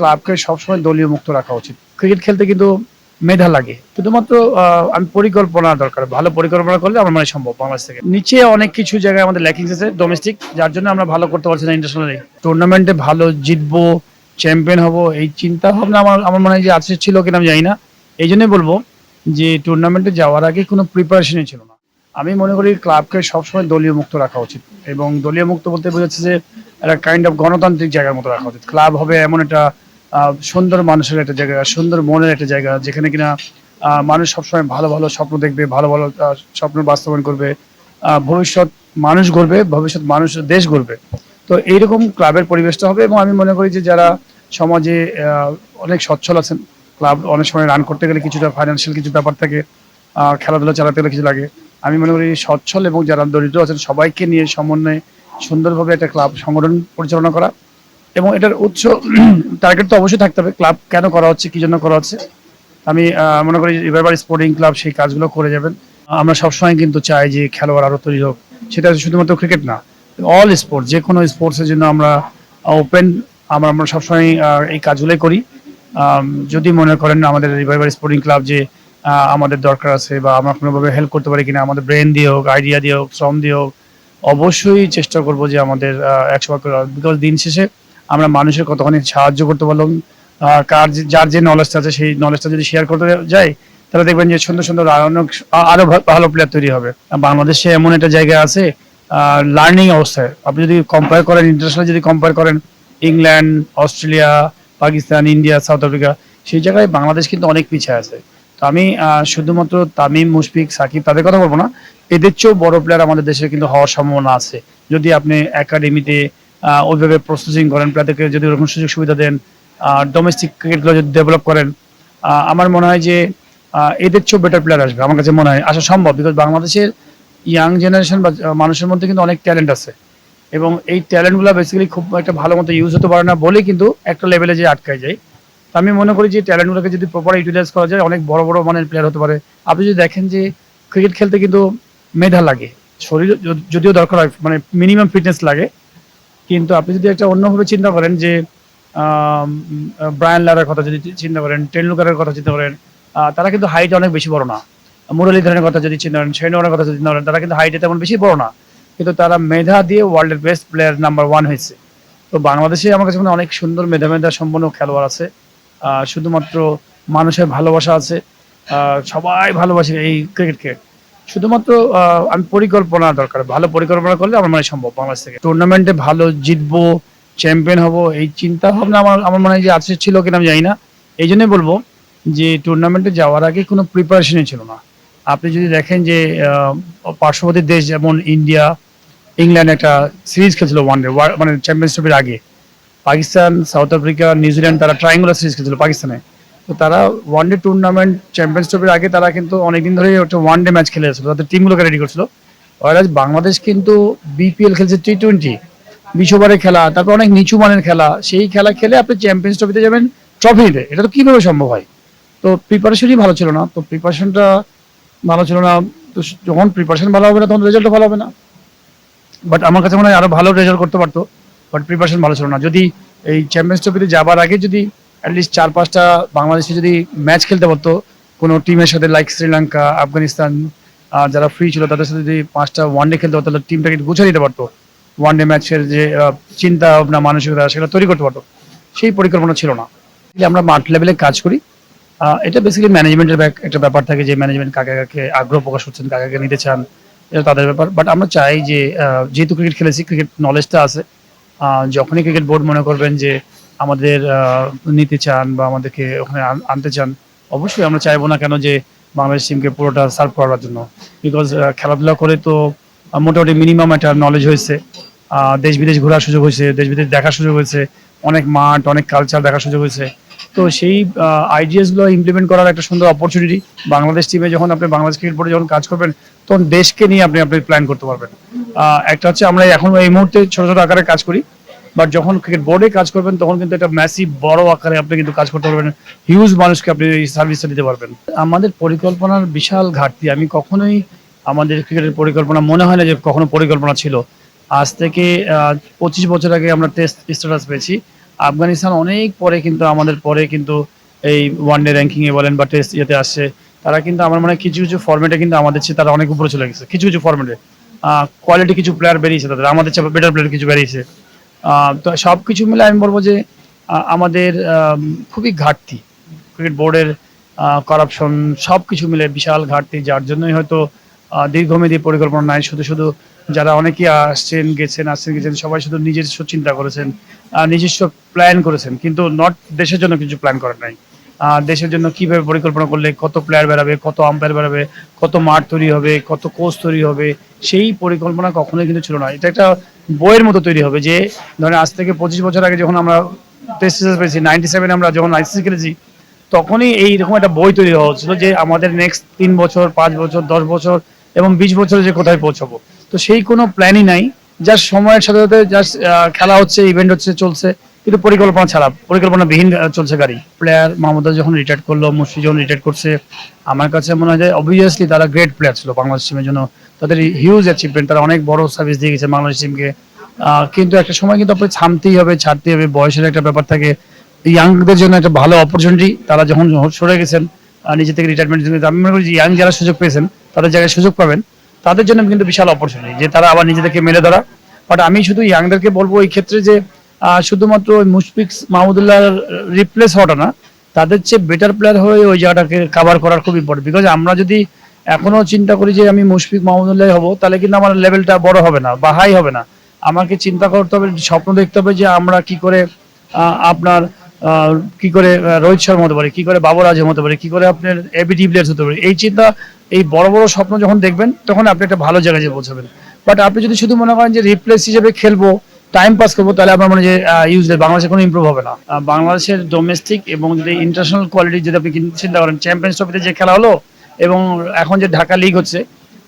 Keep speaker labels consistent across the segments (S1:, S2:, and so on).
S1: ক্লাবকে সবসময় দলীয় মুক্ত রাখা উচিত। ক্রিকেট খেলতে কিন্তু মেধা লাগে। শুধুমাত্র আমি পরিকল্পনা দরকার, ভালো পরিকল্পনা করলে আমার মনে সম্ভব বাংলাদেশ থেকে। নিচে অনেক কিছু জায়গায় আমাদের ল্যাকিংস আছে ডোমেস্টিক যার জন্য আমরা ভালো করতে পারছি না ইন্টারন্যাশনালি টুর্নামেন্টে ভালো জিতবো চ্যাম্পিয়ন হব, এই চিন্তা ভাবনা আমার আমার মনে হয় যে আছে, ছিল কিনা আমি জানি না। এই জন্যই বলব যে টুর্নামেন্টে যাওয়ার আগে কোনো প্রিপারেশনই ছিল না। আমি মনে করি ক্লাবকে সবসময় দলীয় মুক্ত রাখা উচিত। এবং দলীয় মুক্ত বলতে বোঝাচ্ছে যে একটা কাইন্ড অফ গণতান্ত্রিক জায়গার মতো রাখা উচিত। ক্লাব হবে এমন একটা সুন্দর মানুষের একটা জায়গা, সুন্দর মনের একটা জায়গা, যেখানে কিনা মানুষ সবসময় ভালো ভালো স্বপ্ন দেখবে, ভালো ভালো স্বপ্ন বাস্তবায়ন করবে ভবিষ্যৎ মানুষ গড়বে, ভবিষ্যৎ মানুষ দেশ গড়বে। তো এইরকম ক্লাবের পরিবেশটা হবে এবং আমি মনে করি যে যারা সমাজে অনেক সচ্ছল আছেন, ক্লাব অনেক সময় রান করতে গেলে কিছুটা ফাইন্যান্সিয়াল কিছু ব্যাপার থাকে খেলাধুলা চালাতে গেলে কিছু লাগে। আমি মনে করি সচ্ছল এবং যারা দরিদ্র আছেন, সবাইকে নিয়ে সমন্বয়ে সুন্দরভাবে একটা ক্লাব সংগঠন পরিচালনা করা। এবং এটার উৎস টার্গেট তো অবশ্যই থাকতে হবে ক্লাব কেন করা হচ্ছে, কি জন্য করা হচ্ছে। আমি মনে করি এবার স্পোর্টিং ক্লাব সেই কাজগুলো করে যাবেন। আমরা সবসময় কিন্তু চাই যে খেলোয়াড় আরও তৈরি হোক। সেটা শুধুমাত্র ক্রিকেট না অল স্পোর্টস যে কোনো স্পোর্টসের জন্য আমরা ওপেন আমরা আমরা সবসময় এই কাজগুলোই করি। যদি মনে করেন আমাদের রিভাইভার স্পোর্টিং ক্লাব যে আমাদের দরকার আছে বা আমরা কোনোভাবে হেল্প করতে পারি কিনা, আমাদের ব্রেন দিয়ে হোক আইডিয়া দিয়ে হোক, শ্রম দিয়ে হোক, অবশ্যই চেষ্টা করব যে আমাদের একশো বিকজ দিন শেষে আমরা মানুষের কতখানি সাহায্য করতে পারলাম কার যার যে নলেজটা আছে সেই নলেজটা যদি শেয়ার করতে যাই তাহলে দেখবেন যে সুন্দর সুন্দর আরও ভালো প্লেয়ার তৈরি হবে। বাংলাদেশে এমন একটা জায়গা আছে লার্নিং অবস্থায়। আপনি যদি কম্পেয়ার করেন ইন্টারন্যাশনাল যদি কম্পেয়ার করেন, England, Australia, Pakistan, India, South Africa, সেই জায়গায় বাংলাদেশ কিন্তু অনেক পিছিয়ে আছে। তো আমি শুধুমাত্র তামিম, মুশফিক, সাকিব তাদের কথা বলব না, এদের চেয়েও বড় প্লেয়ার আমাদের দেশে কিন্তু হওয়ার সম্ভাবনা আছে। যদি আপনি একাডেমিতে ওইভাবে প্রসেসিং করেন প্লেয়ারদেরকে যদি ওরকম সুযোগ সুবিধা দেন ডোমেস্টিক ক্রিকেটগুলো যদি ডেভেলপ করেন আমার মনে হয় যে এদের চেয়েও বেটার প্লেয়ার আসবে, আমার কাছে মনে হয়, আসা সম্ভব বিকজ বাংলাদেশের ইয়াং জেনারেশন বা মানুষের মধ্যে কিন্তু অনেক ট্যালেন্ট আছে। এবং এই ট্যালেন্টগুলো বেসিক্যালি খুব একটা ভালো মতো ইউজ হতে পারে না বলেই কিন্তু একটা লেভেলে যে আটকায় যায়। তো আমি মনে করি যে ট্যালেন্টগুলোকে যদি প্রপার ইউটিলাইজ করা যায়, অনেক বড় বড় মানের প্লেয়ার হতে পারে। আপনি যদি দেখেন যে ক্রিকেট খেলতে কিন্তু মেধা লাগে, শরীর যদিও দরকার হয় মানে মিনিমাম ফিটনেস লাগে কিন্তু আপনি যদি একটা অন্যভাবে চিন্তা করেন যে ব্রায়ান লারের কথা যদি চিন্তা করেন টেন্ডুলকারের কথা চিন্তা করেন তারা কিন্তু হাইট অনেক বেশি বড় না। মুরলীধরনের কথা যদি চিন্তা করেন শেনওয়ারের কথা যদি চিন্তা করেন, তারা কিন্তু হাইটে তেমন বেশি বড় না। কিন্তু তারা মেধা দিয়ে ওয়ার্ল্ডের বেস্ট প্লেয়ার নাম্বার ওয়ান হয়েছে। তো বাংলাদেশে আমার কাছে অনেক সুন্দর মেধা মেধা সম্পন্ন খেলোয়াড় আছে। শুধুমাত্র মানুষের ভালোবাসা আছে। সবাই ভালোবাসে এই ক্রিকেটকে শুধুমাত্র আমি পরিকল্পনা দরকার। ভালো পরিকল্পনা করলে আমার মনে সম্ভব বাংলাদেশ থেকে। টুর্নামেন্টে ভালো জিতবো চ্যাম্পিয়ন হব, এই চিন্তা ভাবনা আমার আমার মনে হয় যে আছে, ছিল কিনা আমি জানি না। এই জন্যই বলব যে টুর্নামেন্টে যাওয়ার আগে কোনো প্রিপারেশনই ছিল না। আপনি যদি দেখেন যে পার্শ্ববর্তী দেশ যেমন ইন্ডিয়া ইংল্যান্ড একটা সিরিজ খেলছিল ওয়ান ডে মানে চ্যাম্পিয়ন্স ট্রফির আগে। Pakistan South Africa New Zealand তারা ট্রায়াঙ্গুলার সিরিজ খেলছিল পাকিস্তানে। তো তারা ওয়ান ডে টুর্নামেন্ট চ্যাম্পিয়ন্স ট্রফির আগে তারা কিন্তু অনেকদিন ধরে ওয়ান ডে ম্যাচ খেলে আসছিল তাদের টিমগুলোকে রেডি করছিল। ওয়ারাজ বাংলাদেশ কিন্তু বিপিএল খেলছে টি টোয়েন্টি বিশ খেলা, তারপর অনেক নিচু মানের খেলা, সেই খেলা খেলে আপনি চ্যাম্পিয়ন্স ট্রফিতে যাবেন ট্রফি নিতে এটা তো কীভাবে সম্ভব হয়? তো প্রিপারেশনই ভালো ছিল না। তো প্রিপারেশনটা ভালো ছিল না। তো যখন প্রিপারেশন ভালো হবে না, তখন রেজাল্টও ভালো হবে না। বাট আমার কাছে মনে হয় আরও ভালো রেজাল্ট করতে পারতো। বাট প্রিপারেশন ভালো ছিল না। যদি এই চ্যাম্পিয়ন্স ট্রফিতে যাবার আগে যদি অ্যাটলিস্ট চার, পাঁচটা বাংলাদেশে যদি ম্যাচ খেলতে পারতো, কোনো টিমের সাথে লাইক শ্রীলঙ্কা, আফগানিস্তান যারা ফ্রি ছিল, তাদের সাথে যদি পাঁচটা ওয়ানডে খেলতে পারতো, তাহলে টিমটাকে গুছিয়ে দিতে পারতো। ওয়ানডে ম্যাচের যে চিন্তা ভাবনা, মানসিকতা সেটা তৈরি করতে পারতো। সেই পরিকল্পনা ছিল না। আমরা মাঠ লেভেলে কাজ করি। এটা বেসিক্যালি ম্যানেজমেন্টের একটা ব্যাপার থাকে যে ম্যানেজমেন্ট কাকে কাকে আগ্রহ প্রকাশ করছেন, কাকে কাকে নিতে চান, এটা তাদের ব্যাপার। বাট আমরা চাই যে যেহেতু ক্রিকেট খেলেছি ক্রিকেট নলেজটা আছে যখনই ক্রিকেট বোর্ড মনে করবেন যে আমাদের নিতে চান বা আমাদেরকে ওখানে আনতে চান, অবশ্যই আমরা চাইব না কেন যে বাংলাদেশ টিমকে পুরোটা সার্ভ করার জন্য। বিকজ খেলাধুলা করে তো মোটামুটি মিনিমাম একটা নলেজ হয়েছে। দেশ বিদেশ ঘোরার সুযোগ হয়েছে, দেশ বিদেশ দেখার সুযোগ হয়েছে, অনেক মাঠ, অনেক কালচার দেখার সুযোগ হয়েছে। তো সেই আইডিয়াসগুলো ইমপ্লিমেন্ট করার একটা সুন্দর অপরচুনিটি বাংলাদেশ টিমে যখন আপনি বাংলাদেশ ক্রিকেট বোর্ডে যখন কাজ করবেন, তখন দেশকে নিয়ে আপনি আপনি প্ল্যান করতে পারবেন। একটা হচ্ছে আমরা এখন এই মুহূর্তে ছোট ছোট আকারে কাজ করি। বাট যখন ক্রিকেট বোর্ডে কাজ করবেন, তখন কিন্তু একটা ম্যাসিভ বড় আকারে আপনি কিন্তু কাজ করতে পারবেন। হিউজ মানুষকে আপনি এই সার্ভিসটা দিতে পারবেন। আমাদের পরিকল্পনার বিশাল ঘাটতি, আমি কখনোই আমাদের ক্রিকেটের পরিকল্পনা, মনে হয় না যে কখনো পরিকল্পনা ছিল। আজ থেকে পঁচিশ বছর আগে আমরা টেস্ট স্ট্যাটাস পেয়েছি। আফগানিস্তান অনেক পরে কিন্তু, আমাদের পরে কিন্তু এই ওয়ান ডে র্যাঙ্কিংয়ে বলেন বা টেস্ট ইয়েতে আসছে। তারা কিন্তু আমার মনে হয় কিছু কিছু ফর্মেটে কিন্তু আমাদের চেয়ে তারা অনেক উপরে চলে গেছে। কিছু কিছু ফর্মেটে কোয়ালিটি কিছু প্লেয়ার বেরিয়েছে তাদের। আমাদের চেয়ে বেটার প্লেয়ার কিছু বেরিয়েছে। তো সব কিছু মিলে আমি বলব যে আমাদের খুবই ঘাটতি। ক্রিকেট বোর্ডের করাপশন সব কিছু মিলে বিশাল ঘাটতি, যার জন্যই হয়তো দীর্ঘমেয়াদী পরিকল্পনা নাই। শুধু শুধু যারা অনেকেই আসছেন, গেছেন আসছেন, গেছেন, সবাই শুধু নিজস্ব চিন্তা করেছেন নিজস্ব প্ল্যান করেছেন, কিন্তু নট দেশের জন্য কিছু প্ল্যান করেন নাই। দেশের জন্য কীভাবে পরিকল্পনা করলে কত প্লেয়ার বেরাবে, কত আম্পায়ার বেরাবে, কত মাঠ তৈরি হবে, কত কোচ তৈরি হবে, সেই পরিকল্পনা কখনোই কিন্তু ছিল না। এটা একটা বইয়ের মতো তৈরি হবে যে ধরেন আজ থেকে পঁচিশ বছর আগে যখন আমরা পেয়েছি নাইনটি সেভেন আমরা যখন আইসিসি খেলেছি তখনই এইরকম একটা বই তৈরি হওয়া হচ্ছিল যে আমাদের নেক্সট তিন বছর পাঁচ বছর দশ বছর এবং বিশ বছরে যে কোথায় পৌঁছাবো। তো সেই কোনো প্ল্যানই নাই যার সময়ের সাথে সাথে জাস্ট খেলা হচ্ছে ইভেন্ট হচ্ছে চলছে কিন্তু পরিকল্পনা ছাড়া পরিকল্পনাবিহীন আহ, চলছে গাড়ি। প্লেয়ার মাহমুদা যখন রিটায়ার করল মুশফি যখন রিটায়ার করছে আমার কাছে মনে হয় যে অবভিয়াসলি তারা গ্রেট প্লেয়ার ছিল বাংলাদেশ টিমের জন্য। তাদের হিউজ অ্যাচিভমেন্ট তারা অনেক বড় সার্ভিস দিয়ে গেছে বাংলাদেশ টিমকে কিন্তু একটা সময় কিন্তু আপনাকে থামতেই হবে, ছাড়তেই হবে, বয়সের একটা ব্যাপার থাকে। ইয়াংদের জন্য একটা ভালো অপরচুনিটি তারা যখন সরে গেছেন নিজে থেকে রিটায়ারমেন্ট আমি মনে করি ইয়াং যারা সুযোগ পেয়েছেন, তাদের জায়গায় সুযোগ পাবেন। তাদের জন্য কিন্তু বিশাল অপরচুনিটি যে তারা আবার নিজেদেরকে মেলে ধরা। বাট আমি শুধু ইয়াংদেরকে বলব এই ক্ষেত্রে যে শুধুমাত্র ওই মুশফিক মাহমুদুল্লাহ রিপ্লেস হওয়াটা না, তাদের চেয়ে বেটার প্লেয়ার হয়ে ওই জায়গাটাকে কাভার করার খুব ইম্পর্টেন্ট বিকজ আমরা যদি এখনও চিন্তা করি যে আমি মুশফিক মাহমুদুল্লাহ হব, তাহলে কিন্তু আমার লেভেলটা বড় হবে না বা হাই হবে না। আমাকে চিন্তা করতে হবে, স্বপ্ন দেখতে হবে যে আমরা কি করে আপনার কি করে রোহিত শর্মা হতে পারে, কি করে বাবর আজম হতে পারে, কি করে আপনার এবি ডিভিলিয়ার্স হতে পারে। এই চিন্তা, এই বড় বড় স্বপ্ন যখন দেখবেন, তখন আপনি একটা ভালো জায়গায় যেয়ে পৌঁছাবেন। বাট আপনি যদি শুধু মনে করেন যে রিপ্লেস হিসেবে খেলব টাইম পাস করব, তাহলে আমার মনে যে ইউজলেস বাংলাদেশে কোনো ইমপ্রুভ হবে না। বাংলাদেশের ডোমেস্টিক এবং যদি ইন্টারন্যাশনাল কোয়ালিটি যদি আপনি চিন্তা করেন চ্যাম্পিয়ন্স ট্রফিতে যে খেলা হলো এবং এখন যে ঢাকা লিগ হচ্ছে,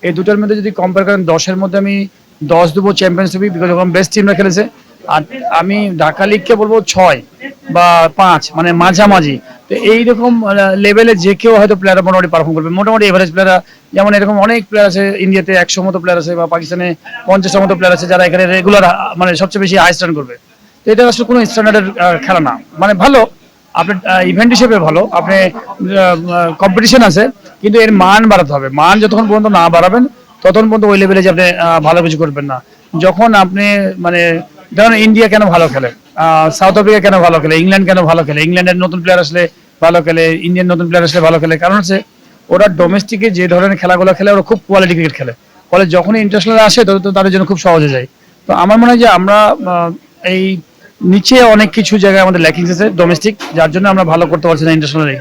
S1: এই দুটোর মধ্যে যদি কম্পেয়ার করেন, দশের মধ্যে আমি দশ দেবো চ্যাম্পিয়ন্স ট্রফি বিকজ ওখানে বেস্ট টিমরা খেলেছে। আর আমি ঢাকা লিগকে বলব ছয় বা পাঁচ মানে মাঝামাঝি। তো এইরকম লেভেলে যে কেউ হয়তো প্লেয়ার মোটামুটি পারফর্ম করবে। মোটামুটি এভারেজ প্লেয়ার যেমন এরকম অনেক প্লেয়ার আছে ইন্ডিয়াতে একশো মতো প্লেয়ার আছে বা পাকিস্তানে পঞ্চাশটার মতো প্লেয়ার আছে যারা এখানে রেগুলার মানে সবচেয়ে বেশি হাই স্ট্যান্ড করবে। তো এটা আসলে কোনো স্ট্যান্ডার্ডের খেলা না। মানে ভালো আপনার ইভেন্ট হিসেবে ভালো। আপনি কম্পিটিশন আছে। কিন্তু এর মান বাড়াতে হবে। মান যতক্ষণ পর্যন্ত না বাড়াবেন, ততক্ষণ পর্যন্ত ওই লেভেলে যে আপনি ভালো কিছু করবেন না। যখন আপনি মানে ধরুন ইন্ডিয়া কেন ভালো খেলে? সাউথ আফ্রিকা কেন ভালো খেলে? ইংল্যান্ড কেন ভালো খেলে? ইংল্যান্ডের নতুন প্লেয়ার আসলে ভালো খেলে ইন্ডিয়ান নতুন প্লেয়ার আসলে ভালো খেলে। কারণ হচ্ছে, ওরা ডোমেস্টিকে যে ধরনের খেলাগুলো খেলে, ওরা খুব কোয়ালিটি ক্রিকেট খেলে। ফলে যখনই ইন্টারন্যাশনাল আসে, তো তাদের জন্য খুব সহজে যায়। তো আমার মনে হয় যে আমরা এই নিচে অনেক কিছু জায়গায় আমাদের ল্যাকিংস আছে ডোমেস্টিক যার জন্য আমরা ভালো করতে পারছি না ইন্টারন্যাশনালি